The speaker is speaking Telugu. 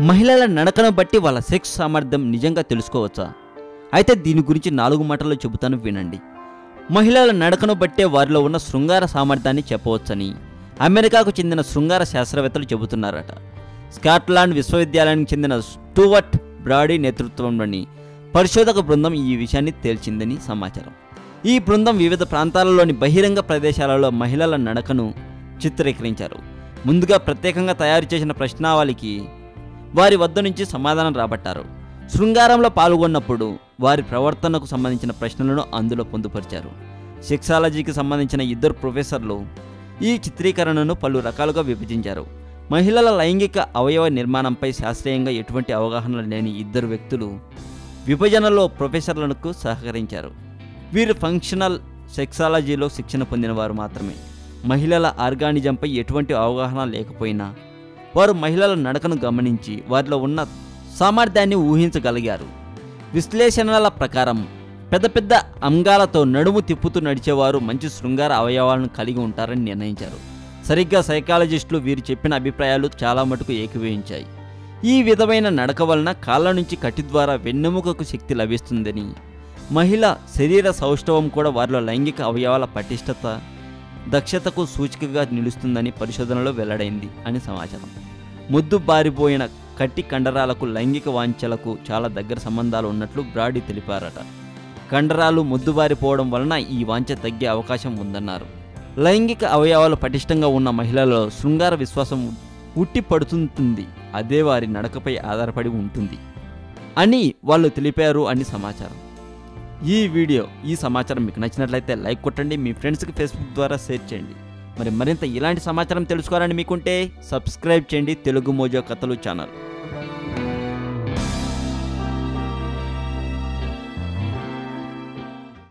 మహిళల నడకను బట్టి వాళ్ళ సెక్స్ సామర్థ్యం నిజంగా తెలుసుకోవచ్చా? అయితే దీని గురించి నాలుగు మాటలు చెబుతాను వినండి. మహిళల నడకను బట్టే వారిలో ఉన్న శృంగార సామర్థ్యాన్ని చెప్పవచ్చని అమెరికాకు చెందిన శృంగార శాస్త్రవేత్తలు చెబుతున్నారట. స్కాట్లాండ్ విశ్వవిద్యాలయానికి చెందిన స్టూవర్ట్ బ్రాడీ నేతృత్వంలోని పరిశోధక బృందం ఈ విషయాన్ని తేల్చిందని సమాచారం. ఈ బృందం వివిధ ప్రాంతాలలోని బహిరంగ ప్రదేశాలలో మహిళల నడకను చిత్రీకరించారు. ముందుగా ప్రత్యేకంగా తయారు చేసిన ప్రశ్నావళికి వారి వద్ద నుంచి సమాధానం రాబట్టారు. శృంగారంలో పాల్గొన్నప్పుడు వారి ప్రవర్తనకు సంబంధించిన ప్రశ్నలను అందులో పొందుపరిచారు. సెక్సాలజీకి సంబంధించిన ఇద్దరు ప్రొఫెసర్లు ఈ చిత్రీకరణను పలు రకాలుగా విభజించారు. మహిళల లైంగిక అవయవ నిర్మాణంపై శాస్త్రీయంగా ఎటువంటి అవగాహన లేని ఇద్దరు వ్యక్తులు విభజనలో ప్రొఫెసర్లకు సహకరించారు. వీరు ఫంక్షనల్ సెక్సాలజీలో శిక్షణ పొందిన వారు మాత్రమే. మహిళల ఆర్గానిజంపై ఎటువంటి అవగాహన లేకపోయినా వారు మహిళల నడకను గమనించి వారిలో ఉన్న సామర్థ్యాన్ని ఊహించగలిగారు. విశ్లేషణల ప్రకారం పెద్ద పెద్ద అంగాలతో నడుము తిప్పుతూ నడిచేవారు మంచి శృంగార అవయవాలను కలిగి ఉంటారని నిర్ణయించారు. సరిగ్గా సైకాలజిస్టులు వీరు చెప్పిన అభిప్రాయాలు చాలా మటుకు ఏకీభవించాయి. ఈ విధమైన నడక వలన కాళ్ళ నుంచి కట్టి ద్వారా వెన్నెముకకు శక్తి లభిస్తుందని మహిళ శరీర సౌష్ఠవం కూడా వారిలో లైంగిక అవయవాల పటిష్టత దక్షతకు సూచికగా నిలుస్తుందని పరిశోధనలో వెల్లడైంది అని సమాచారం. ముద్దు బారిపోయిన కట్టి కండరాలకు లైంగిక వాంఛలకు చాలా దగ్గర సంబంధాలు ఉన్నట్లు బ్రాడీ తెలిపారట. కండరాలు ముద్దుబారిపోవడం వలన ఈ వాంఛ తగ్గే అవకాశం ఉందన్నారు. లైంగిక అవయవాలు పటిష్టంగా ఉన్న మహిళలలో శృంగార విశ్వాసం ఉట్టి పడుతుంటుంది అదే వారి నడకపై ఆధారపడి ఉంటుంది అని వాళ్ళు తెలిపారు అని సమాచారం. ఈ వీడియో ఈ సమాచారం మీకు నచ్చినట్లయితే లైక్ కొట్టండి మీ ఫ్రెండ్స్కి ఫేస్బుక్ ద్వారా షేర్ చేయండి. మరి మరింత ఇలాంటి సమాచారం తెలుసుకోవాలని మీకుంటే సబ్స్క్రైబ్ చేయండి తెలుగు మోజో కథలు ఛానల్.